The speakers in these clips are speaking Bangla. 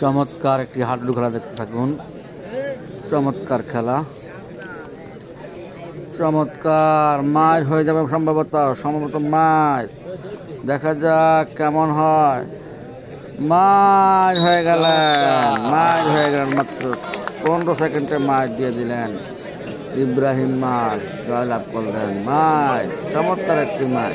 চমৎকার একটি হাডুডু খেলা দেখতে থাকুন। চমৎকার খেলা। চমৎকার মাছ হয়ে যাবে সম্ভবত সম্ভবত মাছ দেখা যাক কেমন হয়। মাছ হয়ে গেলেন মাছ হয়ে গেলেন মাত্র পনেরো সেকেন্ডে মাছ দিয়ে দিলেন। ইব্রাহিম মাছ জয়লাভ করলেন মাছ চমৎকার একটি মাছ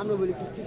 আমরা বলি কিচ্ছু